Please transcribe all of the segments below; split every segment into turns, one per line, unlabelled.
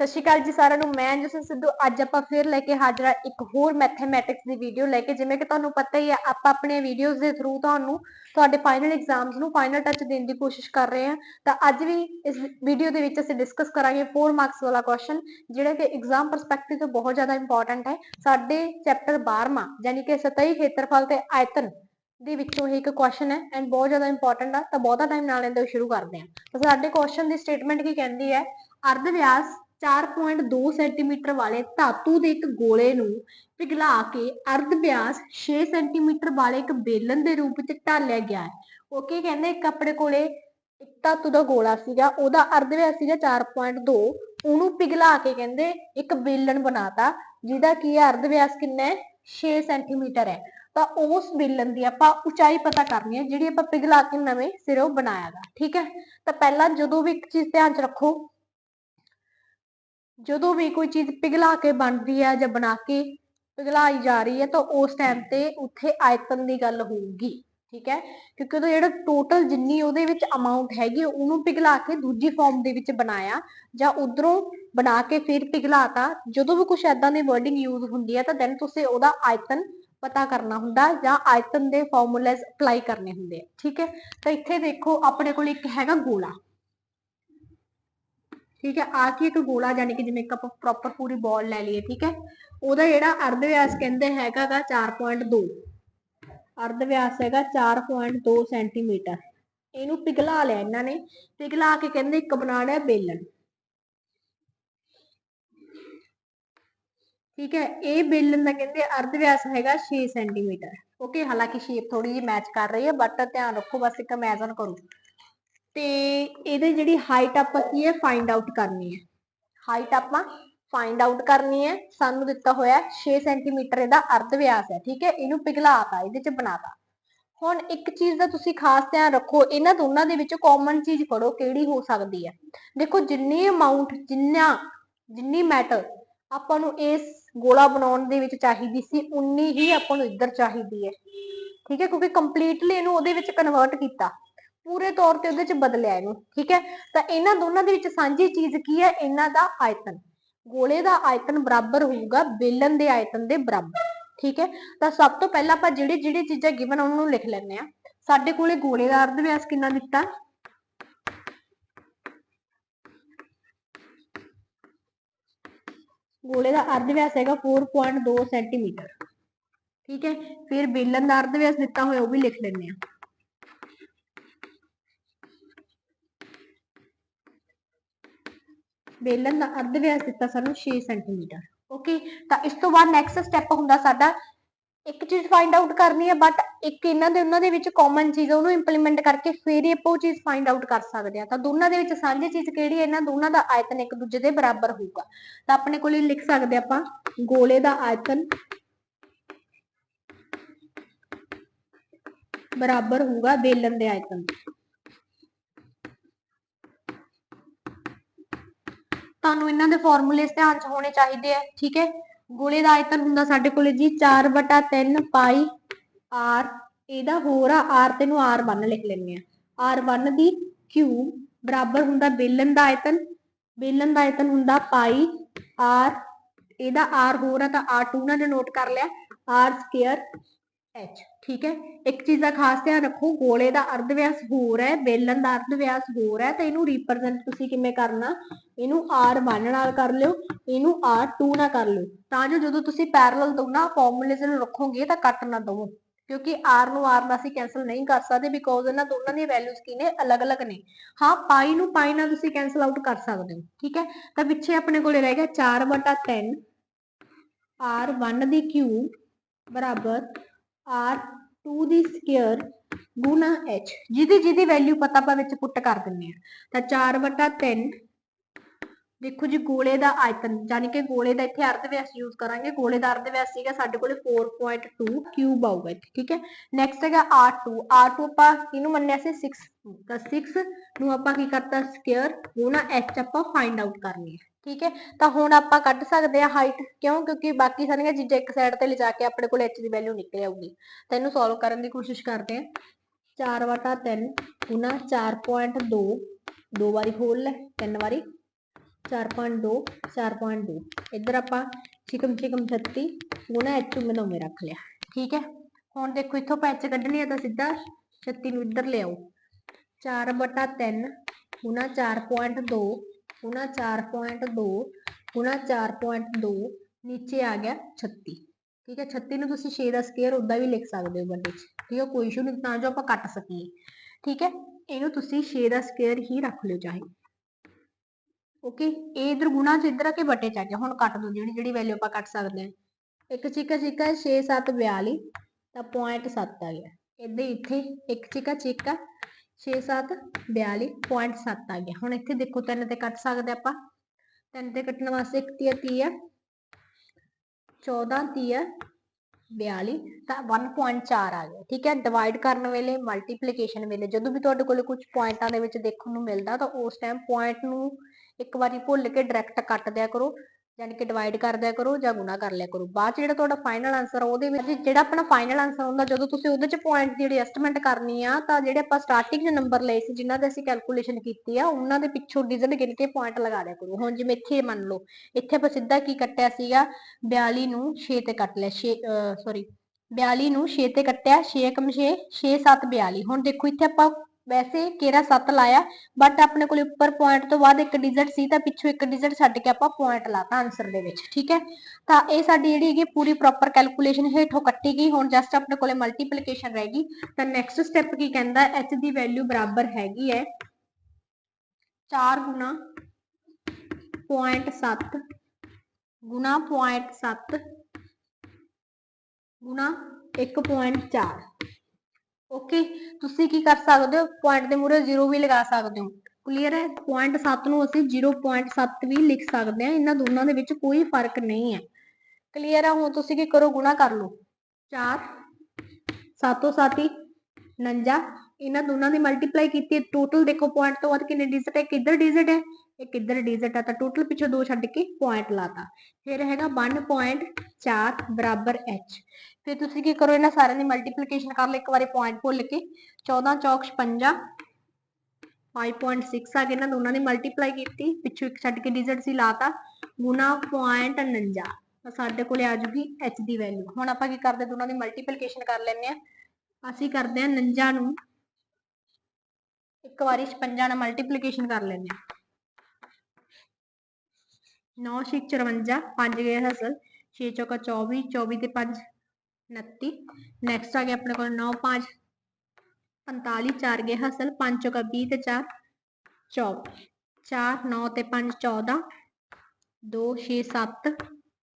ਸਤਿ ਸ਼੍ਰੀ ਅਕਾਲ ਜੀ ਸਾਰਿਆਂ ਨੂੰ, ਮੈਂ ਜਸਨ ਸਿੱਧੂ। ਅੱਜ ਆਪਾਂ ਫਿਰ ਲੈ ਕੇ ਹਾਜ਼ਰ ਆ ਇੱਕ ਹੋਰ ਮੈਥਮੈਟਿਕਸ ਦੀ ਵੀਡੀਓ ਲੈ ਕੇ, ਜਿਵੇਂ ਕਿ ਤੁਹਾਨੂੰ ਪਤਾ ਹੀ ਹੈ, ਆਪਾਂ ਆਪਣੇ ਵੀਡੀਓਜ਼ ਦੇ ਥਰੂ ਤੁਹਾਨੂੰ ਤੁਹਾਡੇ ਫਾਈਨਲ ਐਗਜ਼ਾਮਸ ਨੂੰ ਫਾਈਨਲ ਟੱਚ ਦੇਣ ਦੀ ਕੋਸ਼ਿਸ਼ ਕਰ ਰਹੇ ਹਾਂ। ਤਾਂ ਅੱਜ ਵੀ ਇਸ ਵੀਡੀਓ ਦੇ ਵਿੱਚ ਅਸੀਂ ਡਿਸਕਸ ਕਰਾਂਗੇ 4 ਮਾਰਕਸ ਵਾਲਾ ਕੁਐਸਚਨ ਜਿਹੜਾ ਕਿ ਐਗਜ਼ਾਮ ਪਰਸਪੈਕਟਿਵ ਤੋਂ ਬਹੁਤ ਜ਼ਿਆਦਾ ਇੰਪੋਰਟੈਂਟ ਹੈ। ਸਾਡੇ ਚੈਪਟਰ 12ਵਾਂ ਯਾਨੀ ਕਿ ਸਤਹੀ ਖੇਤਰਫਲ ਤੇ ਆਇਤਨ ਦੇ ਵਿੱਚੋਂ ਇਹ ਇੱਕ ਕੁਐਸਚਨ ਹੈ ਐਂਡ ਬਹੁਤ ਜ਼ਿਆਦਾ ਇੰਪੋਰਟੈਂਟ ਆ, ਤਾਂ ਬਹੁਤਾ ਟਾਈਮ ਨਾ ਲੈਂਦੇ ਹੋਏ ਸ਼ੁਰੂ ਕਰਦੇ ਹਾਂ। ਤਾਂ ਸਾਡੇ ਕੁਐਸਚਨ ਦੀ ਸਟੇਟਮੈਂਟ ਕੀ ਕਹਿੰਦੀ ਹੈ? ਅਰਧ ਵਿਆਸ 4.2 ਸੈਂਟੀਮੀਟਰ ਵਾਲੇ ਧਾਤੂ ਦੇ ਇੱਕ ਗੋਲੇ ਨੂੰ ਪਿਘਲਾ ਕੇ ਅਰਧ ਵਿਆਸ 6 ਸੈਂਟੀਮੀਟਰ ਵਾਲੇ ਇੱਕ ਬੇਲਨ ਦੇ ਰੂਪ ਵਿੱਚ ਢਾਲਿਆ ਗਿਆ ਹੈ। ਓਕੇ ਕਹਿੰਦੇ? ਇੱਕ ਆਪਣੇ ਕੋਲੇ ਇੱਕ ਧਾਤੂ ਦਾ ਗੋਲਾ ਸੀਗਾ, ਉਹਦਾ ਅਰਧ ਵਿਆਸ ਸੀਗਾ 4.2 ਉਹਨੂੰ ਪਿਘਲਾ ਕੇ ਕਹਿੰਦੇ ਇੱਕ ਬੇਲਨ ਬਣਾਤਾ, ਜਿਹਦਾ ਕੀ ਹੈ? ਅਰਧ ਵਿਆਸ ਕਿੰਨਾ ਹੈ? 6 ਸੈਂਟੀਮੀਟਰ ਹੈ। ਤਾਂ ਉਸ ਬੇਲਨ ਦੀ ਆਪਾਂ ਉਚਾਈ ਪਤਾ ਕਰਨੀ ਹੈ, ਜਿਹੜੀ ਆਪਾਂ ਪਿਘਲਾ ਕੇ ਨਵੇਂ ਸਿਰੋਂ ਬਣਾਇਆ ਬਣਾਇਆਗਾ ਠੀਕ ਹੈ? ਤਾਂ ਪਹਿਲਾਂ ਜਦੋਂ ਵੀ ਇੱਕ ਚੀਜ਼ ਧਿਆਨ ਚ ਰੱਖੋ ਜਦੋਂ ਵੀ ਕੋਈ ਚੀਜ਼ ਪਿਘਲਾ ਕੇ ਬਣਦੀ ਹੈ ਜਾਂ ਬਣਾ ਕੇ ਪਿਘਲਾਈ ਜਾ ਰਹੀ ਹੈ ਤਾਂ ਉਸ ਟਾਈਮ ਤੇ ਉੱਥੇ ਆਇਤਨ ਦੀ ਗੱਲ ਹੋਊਗੀ, ਠੀਕ ਹੈ? ਕਿਉਂਕਿ ਉਹਦਾ ਜਿਹੜਾ ਟੋਟਲ ਜਿੰਨੀ ਉਹਦੇ ਵਿੱਚ ਅਮਾਉਂਟ ਹੈਗੀ ਉਹਨੂੰ ਪਿਘਲਾ ਕੇ ਦੂਜੀ ਫਾਰਮ ਦੇ ਵਿੱਚ ਬਣਾਇਆ ਜਾਂ ਉਧਰੋਂ ਬਣਾ ਕੇ ਫਿਰ ਪਿਘਲਾਤਾ, ਜਦੋਂ ਵੀ ਕੁਝ ਐਦਾਂ ਦੀ ਵਰਡਿੰਗ ਯੂਜ਼ ਹੁੰਦੀ ਹੈ ਤਾਂ ਦੈਨ ਤੁਸੀਂ ਉਹਦਾ ਆਇਤਨ ਪਤਾ ਕਰਨਾ ਹੁੰਦਾ ਜਾਂ ਆਇਤਨ ਦੇ ਫਾਰਮੂਲਾਸ ਅਪਲਾਈ ਕਰਨੇ ਹੁੰਦੇ ਆ, ਠੀਕ ਹੈ? ਤਾਂ ਇੱਥੇ ਦੇਖੋ, ਆਪਣੇ ਕੋਲ ਇੱਕ ਹੈਗਾ ਗੋਲਾ। ਠੀਕ ਹੈ, ਆ ਕੀ ਇੱਕ ਗੋਲਾ ਯਾਨੀ ਕਿ ਜਿਵੇਂ ਇੱਕ ਆਪਾਂ ਪ੍ਰੋਪਰ ਪੂਰੀ ਬਾਲ ਲੈ ਲਈਏ, ਠੀਕ ਹੈ। ਉਹਦਾ ਜਿਹੜਾ ਅਰਧ ਵਿਆਸ ਕਹਿੰਦੇ ਹੈਗਾਗਾ 4.2 ਅਰਧ ਵਿਆਸ ਹੈਗਾ 4.2 ਸੈਂਟੀਮੀਟਰ ਇਹਨੂੰ ਪਿਘਲਾ ਲਿਆ ਇਹਨਾਂ ਨੇ। ਪਿਘਲਾ ਕੇ ਕਹਿੰਦੇ ਇੱਕ ਬਣਾ ਲਿਆ ਬੇਲਣ। ਠੀਕ ਹੈ, ਇਹ ਬੇਲਣ ਦਾ ਕਹਿੰਦੇ ਅਰਧ ਵਿਆਸ ਹੈਗਾ 6 ਸੈਂਟੀਮੀਟਰ ਓਕੇ ਹਾਲਾਂਕਿ ਸ਼ੇਪ ਥੋੜੀ ਜਿਹੀ ਮੈਚ ਕਰ ਰਹੀ ਹੈ ਬਟ ਧਿਆਨ ਰੱਖੋ, ਬਸ ਇੱਕ ਇਮੇਜਿਨ ਕਰੋ। ਤੇ ਇਹਦੇ ਜਿਹੜੀ ਹਾਈਟ ਆਪਾਂ ਕੀ ਹੈ ਫਾਈਂਡ ਆਊਟ ਕਰਨੀ ਹੈ। ਹਾਈਟ ਆਪਾਂ ਫਾਈਂਡ ਆਊਟ ਕਰਨੀ ਹੈ। ਸਾਨੂੰ ਦਿੱਤਾ ਹੋਇਆ 6 ਸੈਂਟੀਮੀਟਰ ਇਹਦਾ ਅਰਧ ਵਿਆਸ ਹੈ, ਠੀਕ ਹੈ? ਇਹਨੂੰ ਪਿਘਲਾਤਾ ਇਹਦੇ ਚ ਬਣਾਤਾ ਹੁਣ ਇੱਕ ਚੀਜ਼ ਦਾ ਤੁਸੀਂ ਖਾਸ ਧਿਆਨ ਰੱਖੋ, ਇਹਨਾਂ ਦੋਨਾਂ ਦੇ ਵਿੱਚ ਕਾਮਨ ਚੀਜ਼ ਫੜੋ ਕਿਹੜੀ ਹੋ ਸਕਦੀ ਹੈ। ਦੇਖੋ, ਜਿੰਨੀ ਅਮਾਉਂਟ ਜਿੰਨਾ, ਜਿੰਨੀ ਮੈਟਰ ਆਪਾਂ ਨੂੰ ਇਸ ਗੋਲਾ ਬਣਾਉਣ ਦੇ ਵਿੱਚ ਚਾਹੀਦੀ ਸੀ, ਉਨੀ ਹੀ ਆਪਾਂ ਨੂੰ ਇੱਧਰ ਚਾਹੀਦੀ ਹੈ। ਠੀਕ ਹੈ? ਕਿਉਂਕਿ ਕੰਪਲੀਟਲੀ ਇਹਨੂੰ ਉਹਦੇ ਵਿੱਚ ਕਨਵਰਟ ਕੀਤਾ। ਪੂਰੇ ਤੌਰ ਤੇ ਉਹਦੇ ਚ ਬਦਲਿਆ ਇਹਨੂੰ, ਠੀਕ ਹੈ? ਤਾਂ ਇਹਨਾਂ ਦੋਨਾਂ ਦੇ ਵਿੱਚ ਸਾਂਝੀ ਚੀਜ਼ ਕੀ ਹੈ? ਇਹਨਾਂ ਦਾ ਆਇਤਨ। ਗੋਲੇ ਦਾ ਆਇਤਨ ਬਰਾਬਰ ਹੋਊਗਾ ਬੇਲਨ ਦੇ ਆਇਤਨ ਦੇ ਬਰਾਬਰ, ਠੀਕ ਹੈ? ਤਾਂ ਸਭ ਤੋਂ ਪਹਿਲਾਂ ਆਪਾਂ ਜਿਹੜੀ ਜਿਹੜੀ ਚੀਜ਼ਾਂ ਗਿਵਨ ਉਹਨਾਂ ਨੂੰ ਲਿਖ ਲੈਂਦੇ ਆ ਸਾਡੇ ਕੋਲੇ ਗੋਲੇ ਦਾ ਅਰਧ ਵਿਆਸ ਕਿੰਨਾ ਦਿੱਤਾ? ਗੋਲੇ ਦਾ ਅਰਧ ਵਿਆਸ ਹੈਗਾ 4.2 ਸੈਂਟੀਮੀਟਰ, ਠੀਕ ਹੈ? ਫਿਰ ਬੇਲਨ ਦਾ ਅਰਧ ਵਿਆਸ ਦਿੱਤਾ ਹੋਇਆ, ਉਹ ਵੀ ਲਿਖ ਲੈਂਦੇ ਆ ਬੇਲਨ ਦਾ ਅਰਧ ਵਿਆਸ ਦਿੱਤਾ ਸਾਨੂੰ 6 ਸੈਂਟੀਮੀਟਰ ਓਕੇ ਤਾਂ ਇਸ ਤੋਂ ਬਾਅਦ ਨੈਕਸਟ ਸਟੈਪ ਹੁੰਦਾ ਸਾਡਾ, ਇੱਕ ਚੀਜ਼ ਫਾਈਂਡ ਆਊਟ ਕਰਨੀ ਹੈ ਬਟ ਇੱਕ ਇਹਨਾਂ ਦੇ, ਉਹਨਾਂ ਦੇ ਵਿੱਚ ਕਾਮਨ ਚੀਜ਼ ਹੈ ਉਹਨੂੰ ਇੰਪਲੀਮੈਂਟ ਕਰਕੇ ਫਿਰ ਹੀ ਉਹ ਚੀਜ਼ ਫਾਈਂਡ ਆਊਟ ਕਰ ਸਕਦੇ ਆ ਤਾਂ ਦੋਨਾਂ ਦੇ ਵਿੱਚ ਸਾਂਝੀ ਚੀਜ਼ ਕਿਹੜੀ ਹੈ, ਇਹਨਾਂ ਦੋਨਾਂ ਦਾ ਆਇਤਨ ਇੱਕ ਦੂਜੇ ਦੇ ਬਰਾਬਰ ਹੋਊਗਾ। ਤਾਂ ਆਪਣੇ ਕੋਲੇ ਲਿਖ ਸਕਦੇ ਆਪਾਂ, ਗੋਲੇ ਦਾ ਆਇਤਨ ਬਰਾਬਰ ਹੋਊਗਾ ਬੇਲਨ ਦੇ ਆਇਤਨ। ਤੁਹਾਨੂੰ ਇਹਨਾਂ ਦੇ ਫਾਰਮੂਲੇ ਧਿਆਨ ਚ ਹੋਣੇ ਚਾਹੀਦੇ ਆ, ਠੀਕ ਹੈ? ਗੋਲੇ ਦਾ ਆਇਤਨ ਹੁੰਦਾ ਸਾਡੇ ਕੋਲੇ ਜੀ 4/3 ਪਾਈ r ਇਹਦਾ ਹੋਰ ਆ r ਤੇ ਨੂੰ r1 ਲਿਖ ਲੈਂਦੇ ਆ r1 ਦੀ ਕਿਊਬ ਬਰਾਬਰ ਹੁੰਦਾ ਬੇਲਨ ਦਾ ਆਇਤਨ ਬੇਲਨ ਦਾ ਆਇਤਨ ਹੁੰਦਾ ਪਾਈ r ਇਹਦਾ r ਹੋਰ ਆ ਤਾਂ r2 ਨਾਲ ਨੋਟ ਕਰ ਲਿਆ r ਸਕੁਅਰ h, ਠੀਕ ਹੈ? ਇੱਕ ਚੀਜ਼ ਦਾ ਖਾਸ ਧਿਆਨ ਰੱਖੋ, ਗੋਲੇ ਦਾ ਅਰਧ ਵਿਆਸ ਹੋਰ ਹੈ ਬੇਲਨ ਦਾ ਅਰਧ ਵਿਆਸ ਹੋਰ ਹੈ, ਤਾਂ ਇਹਨੂੰ ਰਿਪਰੈਜ਼ੈਂਟ ਤੁਸੀਂ ਕਿਵੇਂ ਕਰਨਾ? ਇਹਨੂੰ r1 ਨਾਲ ਕਰ ਲਿਓ, ਇਹਨੂੰ r2 ਨਾਲ ਕਰ ਲਿਓ। ਤਾਂ ਜੋ ਜਦੋਂ ਤੁਸੀਂ ਪੈਰਲਲ ਦੋਨਾਂ ਫਾਰਮੂਲੇਸ ਨੂੰ ਰੱਖੋਗੇ ਤਾਂ ਕੱਟ ਨਾ ਦਵੋ। ਕਿਉਂਕਿ r ਨੂੰ r ਨਾਲ ਅਸੀਂ ਕੈਨਸਲ ਨਹੀਂ ਕਰ ਸਕਦੇ ਬਿਕੋਜ਼ ਇਹਨਾਂ ਦੋਨਾਂ ਦੀਆਂ ਵੈਲਿਊਜ਼ ਕੀ ਨੇ? ਅਲੱਗ-ਅਲੱਗ ਨੇ। ਹਾਂ ਪਾਈ ਨੂੰ ਪਾਈ ਨਾਲ ਤੁਸੀਂ ਕੈਨਸਲ ਆਊਟ ਕਰ ਸਕਦੇ ਹੋ, ਠੀਕ ਹੈ? ਤਾਂ ਪਿੱਛੇ ਆਪਣੇ ਕੋਲੇ ਰਹਿ ਗਿਆ 4/3 r1 ਦੀ ਕਿਊਬ ਬਰਾਬਰ r2 ਦੀ ਸਕੁਅਰ ਗੁਣਾ h, ਜਿਹਦੀ ਜਿਹਦੀ ਵੈਲਿਊ ਪਤਾ ਆਪਾਂ ਵਿੱਚ ਪੁੱਟ ਕਰ ਦਿੰਨੇ ਆ ਤਾਂ 4/3 ਦੇਖੋ ਜੀ ਗੋਲੇ ਦਾ ਆਇਤਨ ਯਾਨੀ ਕਿ ਗੋਲੇ ਦਾ ਇੱਥੇ ਅਰਧ ਵਿਆਸ ਯੂਜ਼ ਕਰਾਂਗੇ। ਗੋਲੇ ਦਾ ਅਰਧ ਵਿਆਸ ਸੀਗਾ ਸਾਡੇ ਕੋਲੇ 4.2 ਕਿਊਬ ਆਊਗਾ ਇੱਥੇ, ਠੀਕ ਹੈ? ਨੈਕਸਟ ਹੈਗਾ r2 r2 ਆਪਾਂ ਕਿਹਨੂੰ ਮੰਨਿਆ ਸੀ? 6 ਤਾਂ 6 ਨੂੰ ਆਪਾਂ ਕੀ ਕਰਤਾ? ਸਕੁਅਰ ਗੁਣਾ h ਆਪਾਂ ਫਾਈਂਡ ਆਊਟ ਕਰਨੀ ਹੈ। ਠੀਕ ਹੈ? ਤਾਂ ਹੁਣ ਆਪਾਂ ਕੱਢ ਸਕਦੇ ਆ ਹਾਈਟ ਕਿਉਂ? ਕਿਉਂਕਿ ਬਾਕੀ ਸਾਰੀਆਂ ਚੀਜ਼ਾਂ ਇੱਕ ਸਾਈਡ ਤੇ ਲਿਜਾ ਕੇ ਆਪਣੇ ਕੋਲ h ਦੀ ਵੈਲਿਊ ਨਿਕਲ ਆਊਗੀ। ਤਾਂ ਇਹਨੂੰ ਸੋਲਵ ਕਰਨ ਦੀ ਕੋਸ਼ਿਸ਼ ਕਰਦੇ ਆ 4 ਵਟਾ 3 ਗੁਣਾ 4.2 ਦੋ ਵਾਰੀ ਹੋਲ ਲੈ, ਤਿੰਨ ਵਾਰੀ। 4.2 4.2 ਇੱਧਰ ਆਪਾਂ ਚਿਕਮ ਚਿਕਮ 36 ਗੁਣਾ h ਬਣਾਉਵੇਂ ਰੱਖ ਲਿਆ। ਠੀਕ ਹੈ? ਹੁਣ ਦੇਖੋ, ਇੱਥੋਂ ਪੈਚ ਕੱਢਣੀ ਹੈ ਤਾਂ ਸਿੱਧਾ 36 ਨੂੰ ਇੱਧਰ ਲਿਆਓ। 4 ਬਟਾ 3 ਗੁਣਾ 4.2 ਗੁਣਾ 4.2 ਗੁਣਾ 4.2 ਨੀਚੇ ਆ ਗਿਆ 36 ਠੀਕ ਹੈ 36 ਨੂੰ ਤੁਸੀਂ 6 ਦਾ ਸਕੁਅਰ ਉਦਾਂ ਵੀ ਲਿਖ ਸਕਦੇ ਹੋ ਬੰਦੇ 'ਚ, ਠੀਕ ਹੈ, ਕੋਈ ਇਸ਼ੂ ਨਹੀਂ, ਤਾਂ ਜੋ ਆਪਾਂ ਕੱਟ ਸਕੀਏ। ਠੀਕ ਹੈ, ਇਹਨੂੰ ਤੁਸੀਂ 6 ਦਾ ਸਕੁਅਰ ਹੀ ਰੱਖ ਲਿਓ ਚਾਹੇ। ਓਕੇ ਇਹ ਇਧਰ ਗੁਣਾ ਚ ਇਧਰ ਆ ਕੇ ਬਟੇ ਚ ਆ ਗਿਆ, ਹੁਣ ਕੱਟ ਦੋ, ਜਿਹੜੀ ਜਿਹੜੀ ਵੈਲਿਊ ਆਪਾਂ ਕੱਟ ਸਕਦੇ ਹਾਂ। ਇੱਕ ਚੀਕਾ ਚੀਕਾ 6 7 42 ਤਾਂ 0.7 ਆ ਗਿਆ। ਇੱਧਰ ਇੱਥੇ ਇੱਕ ਚੀਕਾ ਚੀਕਾ 6 7 42 0.7 ਆ ਗਿਆ। ਹੁਣ ਇੱਥੇ ਦੇਖੋ ਤਿੰਨ ਤੇ ਕੱਟ ਸਕਦੇ ਆਪਾਂ। ਤਿੰਨ ਤੇ ਕੱਟਣ ਵਾਸਤੇ ਇੱਕ ਤੀਆ ਤੀਆ 14 ਤੀਆ 42 ਤਾਂ 1.4 ਆ ਗਿਆ। ਠੀਕ ਹੈ? ਡਿਵਾਈਡ ਕਰਨ ਵੇਲੇ ਮਲਟੀਪਲੀਕੇਸ਼ਨ ਵੇਲੇ, ਜਦੋਂ ਵੀ ਤੁਹਾਡੇ ਕੋਲ ਕੁਝ ਪੁਆਇੰਟਾਂ ਦੇ ਵਿੱਚ ਦੇਖਣ ਨੂੰ ਮਿਲਦਾ, ਤਾਂ ਉਸ ਟਾਈਮ ਪੁਆਇੰਟ ਨੂੰ ਇੱਕ ਵਾਰੀ ਭੁੱਲ ਕੇ ਡਾਇਰੈਕਟ ਕੱਟ ਦਿਆ ਕਰੋ। ਯਾਨੀ ਕਿ ਡਿਵਾਈਡ ਕਰ ਦਿਆ ਕਰੋ ਜਾਂ ਗੁਣਾ ਕਰ ਲਿਆ ਕਰੋ। ਬਾਅਦ ਚ ਜਿਹੜਾ ਤੁਹਾਡਾ ਫਾਈਨਲ ਆਨਸਰ ਉਹਦੇ ਵਿੱਚ ਜਿਹੜਾ ਆਪਣਾ ਫਾਈਨਲ ਆਨਸਰ ਹੁੰਦਾ, ਜਦੋਂ ਤੁਸੀਂ ਉਹਦੇ ਚ ਪੁਆਇੰਟ ਦੀ ਐਡਜਸਟਮੈਂਟ ਕਰਨੀ ਆ, ਤਾਂ ਜਿਹੜੇ ਆਪਾਂ ਸਟਾਰਟਿੰਗ 'ਚ ਨੰਬਰ ਲਏ ਸੀ, ਜਿਨ੍ਹਾਂ ਦੇ ਅਸੀਂ ਕੈਲਕੂਲੇਸ਼ਨ ਕੀਤੀ ਆ, ਉਹਨਾਂ ਦੇ ਪਿੱਛੋਂ ਡਿਜਿਟ ਗਿਣ ਕੇ ਪੁਆਇੰਟ ਲਗਾ ਦਿਆ ਕਰੋ। ਹੁਣ ਜਿਵੇਂ ਇੱਥੇ ਮੰਨ ਲਓ, ਇੱਥੇ ਆਪਾਂ ਸਿੱਧਾ ਕੀ ਕੱਟਿਆ ਸੀਗਾ? 42 ਨੂੰ 6 ਤੇ ਕੱਟ ਲਿਆ 6 ਸੌਰੀ 42 ਨੂੰ 6 ਤੇ ਕੱਟਿਆ 6 ਕਮ 6 6 7 42 ਹੁਣ ਦੇਖੋ, ਇੱਥੇ ਆਪਾਂ ਵੈਸੇ ਕਿਹੜਾ 7 ਲਾਇਆ ਬਟ ਆਪਣੇ ਕੋਲ ਉੱਪਰ ਪੁਆਇੰਟ ਤੋਂ ਬਾਅਦ ਇੱਕ ਡਿਜਿਟ ਸੀ ਤਾਂ ਪਿੱਛੋਂ ਇੱਕ ਡਿਜਿਟ ਛੱਡ ਕੇ ਆਪਾਂ ਪੁਆਇੰਟ ਲਾਤਾ ਆਨਸਰ ਦੇ ਵਿੱਚ, ਠੀਕ ਹੈ? ਤਾਂ ਇਹ ਸਾਡੀ ਜਿਹੜੀ ਹੈਗੀ ਪੂਰੀ ਪ੍ਰੋਪਰ ਕੈਲਕੂਲੇਸ਼ਨ ਹੇਠੋਂ ਕੱਟੀ ਗਈ, ਹੁਣ ਜਸਟ ਆਪਣੇ ਕੋਲੇ ਮਲਟੀਪਲੀਕੇਸ਼ਨ ਰਹਿ ਤਾਂ ਨੈਕਸਟ ਸਟੈਪ ਕੀ ਕਹਿੰਦਾ, h ਦੀ ਵੈਲਿਊ ਬਰਾਬਰ ਹੈਗੀ ਹੈ 4 ਗੁਣਾ 0.7 ਗੁਣਾ 0.7 ਗੁਣਾ 1.4 ਓਕੇ ਤੁਸੀਂ ਕੀ ਕਰ ਸਕਦੇ ਹੋ? ਪੁਆਇੰਟ ਦੇ ਮੂਰੇ 0 ਵੀ ਲਗਾ ਸਕਦੇ ਹੋ। ਕਲੀਅਰ ਹੈ? 0.7 ਨੂੰ ਅਸੀਂ 0.7 ਵੀ ਲਿਖ ਸਕਦੇ ਹਾਂ। ਇਹਨਾਂ ਦੋਨਾਂ ਦੇ ਵਿੱਚ ਕੋਈ ਫ਼ਰਕ ਨਹੀਂ ਹੈ। ਕਲੀਅਰ ਹੈ ਹੁਣ ਤੁਸੀਂ ਕੀ ਕਰੋ? ਗੁਣਾ ਕਰ ਲਓ। 4 7 7 49 ਇਹਨਾਂ ਦੋਨਾਂ ਦੀ ਮਲਟੀਪਲਾਈ ਕੀਤੀ ਟੋਟਲ ਦੇਖੋ ਪੁਆਇੰਟ ਤੋਂ ਬਾਅਦ ਕਿੰਨੇ ਡਿਜਿਟ ਹੈ? ਕਿੱਧਰ ਡਿਜਿਟ ਹੈ? ਇਹ ਕਿੱਧਰ ਡਿਜਿਟ ਆ ਤਾਂ ਟੋਟਲ ਪਿੱਛੋਂ ਦੋ ਛੱਡ ਕੇ ਪੁਆਇੰਟ ਲਾਤਾ। ਫਿਰ ਹੈਗਾ 1.4 ਬਰਾਬਰ h ਫਿਰ ਤੁਸੀਂ ਕੀ ਕਰੋ, ਇਹਨਾਂ ਸਾਰਿਆਂ ਦੀ ਮਲਟੀਪਲੀਕੇਸ਼ਨ ਕਰ ਲਓ, ਇੱਕ ਵਾਰੀ ਪੁਆਇੰਟ ਭੁੱਲ ਕੇ। 14 ਚੌਕ 56 5.6 ਆ ਗਏ। ਇਹਨਾਂ ਦੋਨਾਂ ਦੀ ਮਲਟੀਪਲਾਈ ਕੀਤੀ। ਪਿੱਛੋਂ ਇੱਕ ਛੱਡ ਕੇ ਡਿਜਿਟ ਸੀ ਲਾਤਾ। ਗੁਣਾ 0.49 ਤਾਂ ਸਾਡੇ ਕੋਲੇ ਆ ਜੂਗੀ h ਦੀ ਵੈਲਿਊ ਹੁਣ ਆਪਾਂ ਕੀ ਕਰਦੇ, ਦੋਨਾਂ ਦੀ ਮਲਟੀਪਲੀਕੇਸ਼ਨ ਕਰ ਲੈਂਦੇ ਆ ਅਸੀਂ ਕਰਦੇ ਆ 49 ਨੂੰ। ਇੱਕ ਵਾਰੀ 56 ਨਾਲ ਮਲਟੀਪਲੀਕੇਸ਼ਨ ਕਰ ਲੈਂਦੇ ਆ 9 ਛੇ 54 5 ਗਏ ਅਸਲ 6 ਚੌਕਾ 24 24 ਤੇ 5 29 ਨੈਕਸਟ ਆ ਗਿਆ ਆਪਣੇ ਕੋਲ 9 5 45 4 ਗਏ ਹਸਲ 5 ਚੌਕਾ 20 ਤੇ 4 24 4 9 ਤੇ 5 14 2 6 7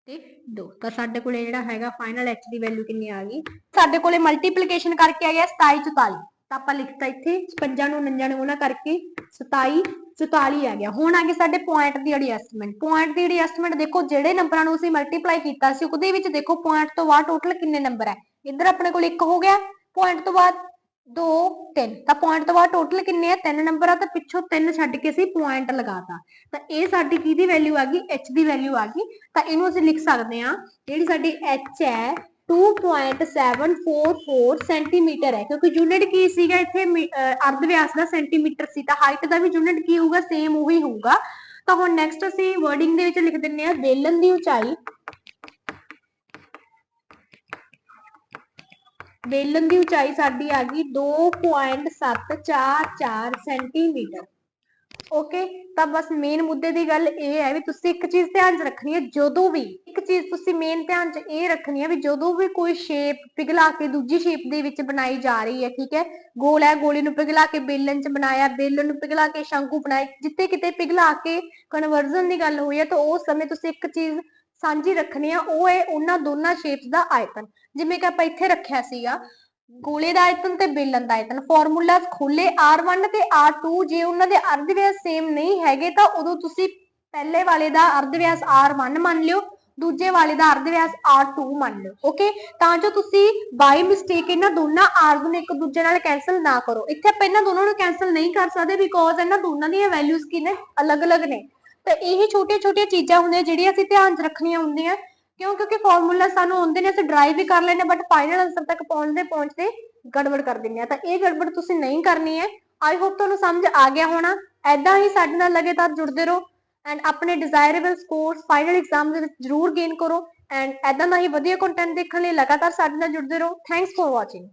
ਤੇ 2 ਤਾਂ ਸਾਡੇ ਕੋਲੇ ਜਿਹੜਾ ਹੈਗਾ ਫਾਈਨਲ h ਦੀ ਵੈਲਿਊ ਕਿੰਨੀ ਆ ਗਈ? ਸਾਡੇ ਕੋਲੇ ਮਲਟੀਪਲੀਕੇਸ਼ਨ ਕਰਕੇ ਆ ਗਿਆ 27 44 ਤਾਂ ਆਪਾਂ ਲਿਖਤਾ ਇੱਥੇ 55 ਨੂੰ 49 ਨੂੰ ਗੁਣਾ ਕਰਕੇ 27 44 ਆ ਗਿਆ। ਹੁਣ ਆ ਗਏ ਸਾਡੇ ਪੁਆਇੰਟ ਦੀ ਐਡਜਸਟਮੈਂਟ ਪੁਆਇੰਟ ਦੀ ਐਡਜਸਟਮੈਂਟ ਦੇਖੋ, ਜਿਹੜੇ ਨੰਬਰਾਂ ਨੂੰ ਅਸੀਂ ਮਲਟੀਪਲਾਈ ਕੀਤਾ ਸੀ, ਉਹਦੇ ਵਿੱਚ ਦੇਖੋ ਪੁਆਇੰਟ ਤੋਂ ਬਾਅਦ ਟੋਟਲ ਕਿੰਨੇ ਨੰਬਰ ਹੈ ਇੱਧਰ ਆਪਣੇ ਕੋਲ 1 ਹੋ ਗਿਆ ਪੁਆਇੰਟ ਤੋਂ ਬਾਅਦ 2 3 ਤਾਂ ਪੁਆਇੰਟ ਤੋਂ ਬਾਅਦ ਟੋਟਲ ਕਿੰਨੇ ਆ? ਤਿੰਨ ਨੰਬਰ ਆ, ਤਾਂ ਪਿੱਛੋਂ ਤਿੰਨ ਛੱਡ ਕੇ ਅਸੀਂ ਪੁਆਇੰਟ ਲਗਾਤਾ। ਤਾਂ ਇਹ ਸਾਡੀ ਕਿਹਦੀ ਵੈਲਿਊ ਆ ਗਈ? H ਦੀ ਵੈਲਿਊ ਆ ਗਈ। ਤਾਂ ਇਹਨੂੰ ਅਸੀਂ ਲਿਖ ਸਕਦੇ ਹਾਂ, ਜਿਹੜੀ ਸਾਡੀ h ਹੈ 2.744 ਸੈਂਟੀਮੀਟਰ ਹੈ, ਕਿਉਂਕਿ ਯੂਨਿਟ ਕੀ ਸੀਗਾ ਇੱਥੇ ਅਰਧ ਵਿਆਸ ਦਾ ਸੈਂਟੀਮੀਟਰ ਸੀ, ਤਾਂ ਹਾਈਟ ਦਾ ਵੀ ਯੂਨਿਟ ਕੀ ਹੋਊਗਾ ਸੇਮ ਉਹੀ ਹੋਊਗਾ। ਤਾਂ ਹੁਣ ਨੈਕਸਟ ਅਸੀਂ ਵਰਡਿੰਗ ਦੇ ਵਿੱਚ ਲਿਖ ਦਿੰਨੇ ਆ ਬੇਲਨ ਦੀ ਉਚਾਈ। ਬੇਲਨ ਦੀ ਉਚਾਈ ਸਾਡੀ ਆ ਗਈ 2.744 ਸੈਂਟੀਮੀਟਰ ਓਕੇ ਤਾਂ ਬਸ ਮੇਨ ਮੁੱਦੇ ਦੀ ਗੱਲ ਇਹ ਹੈ ਵੀ ਤੁਸੀਂ ਇੱਕ ਚੀਜ਼ ਧਿਆਨ 'ਚ ਰੱਖਣੀ ਹੈ, ਜਦੋਂ ਵੀ ਇੱਕ ਚੀਜ਼ ਤੁਸੀਂ ਮੇਨ ਧਿਆਨ 'ਚ ਇਹ ਰੱਖਣੀ ਹੈ ਵੀ ਜਦੋਂ ਵੀ ਕੋਈ ਸ਼ੇਪ ਪਿਘਲਾ ਕੇ ਦੂਜੀ ਸ਼ੇਪ ਦੇ ਵਿੱਚ ਬਣਾਈ ਜਾ ਰਹੀ ਹੈ, ਠੀਕ ਹੈ? ਗੋਲ ਹੈ, ਗੋਲੀ ਨੂੰ ਪਿਘਲਾ ਕੇ ਬੇਲਨ 'ਚ ਬਣਾਇਆ ਬੇਲਨ ਨੂੰ ਪਿਘਲਾ ਕੇ ਸ਼ੰਕੂ ਬਣਾਇਆ ਜਿੱਤੇ ਕਿਤੇ ਪਿਘਲਾ ਕੇ ਕਨਵਰਜ਼ਨ ਦੀ ਗੱਲ ਹੋਈ ਹੈ, ਤਾਂ ਉਸ ਸਮੇਂ ਤੁਸੀਂ ਇੱਕ ਚੀਜ਼ ਸਾਂਝੀ ਰੱਖਣੀ ਆ ਉਹ ਹੈ ਉਹਨਾਂ ਦੋਨਾਂ ਸ਼ੇਪਸ ਦਾ ਆਇਤਨ। ਜਿਵੇਂ ਕਿ ਆਪਾਂ ਇੱਥੇ ਰੱਖਿਆ ਸੀਗਾ ਗੋਲੇ ਦਾ ਆਇਤਨ ਤੇ ਬੇਲਨ ਦਾ ਆਇਤਨ। ਫਾਰਮੂਲਾ ਖੋਲੇ R1 ਤੇ R2 ਜੇ ਉਹਨਾਂ ਦੇ ਅਰਧ ਵਿਆਸ ਸੇਮ ਨਹੀਂ ਹੈਗੇ, ਤਾਂ ਉਦੋਂ ਤੁਸੀਂ ਪਹਿਲੇ ਵਾਲੇ ਦਾ ਅਰਧ ਵਿਆਸ R1 ਮੰਨ ਲਿਓ, ਦੂਜੇ ਵਾਲੇ ਦਾ ਅਰਧ ਵਿਆਸ R2 ਮੰਨ ਲਿਓ ਓਕੇ ਤਾਂ ਜੋ ਤੁਸੀਂ ਬਾਈ ਮਿਸਟੇਕ ਇਹਨਾਂ ਦੋਨਾਂ R's ਨੂੰ ਇੱਕ ਦੂਜੇ ਨਾਲ ਕੈਨਸਲ ਨਾ ਕਰੋ। ਇੱਥੇ ਆਪਾਂ ਇਹਨਾਂ ਦੋਨਾਂ ਨੂੰ ਕੈਨਸਲ ਨਹੀਂ ਕਰ ਸਕਦੇ ਬਿਕੋਜ਼ ਇਹਨਾਂ ਦੋਨਾਂ ਦੀਆਂ ਵੈਲਿਊਜ਼ ਕੀ ਨੇ? ਅਲੱਗ-ਅਲੱਗ ਨੇ। ਤੇ ਇਹ ਛੋਟੀਆਂ-ਛੋਟੀਆਂ ਚੀਜ਼ਾਂ ਹੁੰਦੀਆਂ ਜਿਹੜੀਆਂ ਅਸੀਂ ਧਿਆਨ 'ਚ ਰੱਖਣੀਆਂ ਹੁੰਦੀਆਂ। ਕਿਉਂ? ਕਿਉਂਕਿ ਫਾਰਮੂਲਾ ਸਾਨੂੰ ਆਉਂਦੇ ਨੇ, ਅਸੀਂ ਡਰਾਈਵ ਵੀ ਕਰ ਲੈਨੇ ਬਟ ਫਾਈਨਲ ਆਨਸਰ ਤੱਕ ਪਹੁੰਚਦੇ ਪਹੁੰਚਦੇ ਗੜਬੜ ਕਰ ਦਿੰਦੇ ਆ ਤਾਂ ਇਹ ਗੜਬੜ ਤੁਸੀਂ ਨਹੀਂ ਕਰਨੀ ਹੈ। ਆਈ ਹੋਪ ਤੁਹਾਨੂੰ ਸਮਝ ਆ ਗਿਆ ਹੋਣਾ। ਐਦਾਂ ਹੀ ਸਾਡੇ ਨਾਲ ਲਗਾਤਾਰ ਜੁੜਦੇ ਰਹੋ ਐਂਡ ਆਪਣੇ ਡਿਜ਼ਾਇਰੇਬਲ ਸਕੋਰਸ ਫਾਈਨਲ ਐਗਜ਼ਾਮ ਦੇ ਵਿੱਚ ਜ਼ਰੂਰ ਗੇਨ ਕਰੋ ਐਂਡ ਐਦਾਂ ਦਾ ਹੀ ਵਧੀਆ ਕੰਟੈਂਟ ਦੇਖਣ ਲਈ ਲਗਾਤਾਰ ਸਾਡੇ ਨਾਲ ਜੁੜਦੇ ਰਹੋ। Thanks for watching